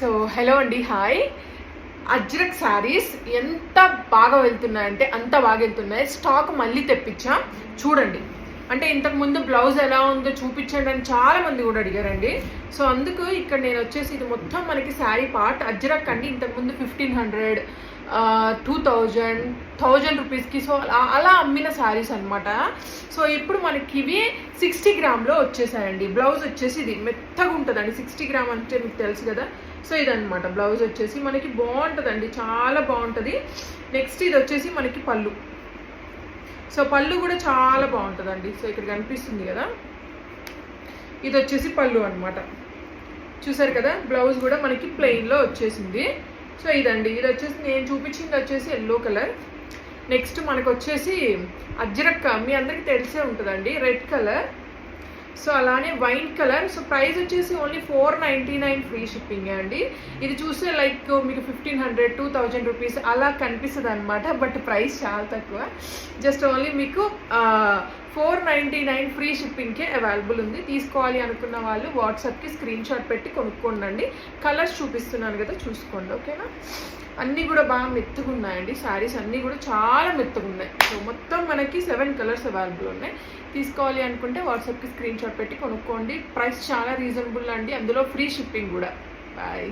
So hello అండి hi. Ajrak saris ఎంత బాగా వెళ్తున్నాయంటే అంత బాగా వెళ్తున్నాయి. స్టాక్ మళ్ళీ తెప్పించా. చూడండి. అంటే ఇంతకుముందు బ్లౌజ్ ఎలా ఉందో చూపించండి అని చాలామంది కూడా అడిగారండి. సో అందుకు ఇక్కడ నేను వచ్చేసి ఇది మొత్తం మనకి శారీ పార్ట్ అజ్రక్ అండి. ఇంతకు ముందు fifteen hundred two thousand thousand రూపీస్కి సో అలా అలా అమ్మిన శారీస్ అనమాట సో ఇప్పుడు మనకి ఇవి సిక్స్టీ గ్రామ్లో వచ్చేసాయండి. బ్లౌజ్ వచ్చేసి ఇది మెత్తగా ఉంటుందండి. సిక్స్టీ గ్రామ్ అంటే మీకు తెలుసు కదా. సో ఇదనమాట బ్లౌజ్ వచ్చేసి మనకి బాగుంటుందండి. చాలా బాగుంటుంది. నెక్స్ట్ ఇది వచ్చేసి మనకి పళ్ళు. సో పళ్ళు కూడా చాలా బాగుంటుందండి. సో ఇక్కడ కనిపిస్తుంది కదా. ఇది వచ్చేసి పళ్ళు అనమాట చూసారు కదా? బ్లౌజ్ కూడా మనకి ప్లెయిన్లో వచ్చేసింది. సో ఇదండి. ఇది వచ్చేసి నేను చూపించింది వచ్చేసి ఎల్లో కలర్ నెక్స్ట్ మనకు వచ్చేసి అజ్రక్క మీ అందరికీ తెలిసే ఉంటుందండి రెడ్ కలర్ సో అలానే వైన్ కలర్ సో ప్రైస్ వచ్చేసి only four ninety nine free shipping అండి. ఇది చూస్తే లైక్ మీకు fifteen hundred two thousand rupees అలా కనిపిస్తుంది అనమాట బట్ ప్రైస్ చాలా తక్కువ. జస్ట్ ఓన్లీ మీకు ఫోర్ నైంటీ నైన్ ఫ్రీ షిప్పింగ్కే అవైలబుల్ ఉంది. తీసుకోవాలి అనుకున్న వాళ్ళు వాట్సాప్కి స్క్రీన్ షాట్ పెట్టి కొనుక్కోండి కలర్స్ చూపిస్తున్నాను కదా చూసుకోండి ఓకేనా? అన్నీ కూడా బాగా మెత్తగా ఉన్నాయండి శారీస్ అన్నీ కూడా చాలా మెత్తగా ఉన్నాయి సో మొత్తం మనకి సెవెన్ కలర్స్ అవైలబుల్ ఉన్నాయి. తీసుకోవాలి అనుకుంటే వాట్సాప్కి స్క్రీన్ షాట్ పెట్టి కొనుక్కోండి. ప్రైస్ చాలా రీజనబుల్ అండి. అందులో ఫ్రీ షిప్పింగ్ కూడా. బాయ్.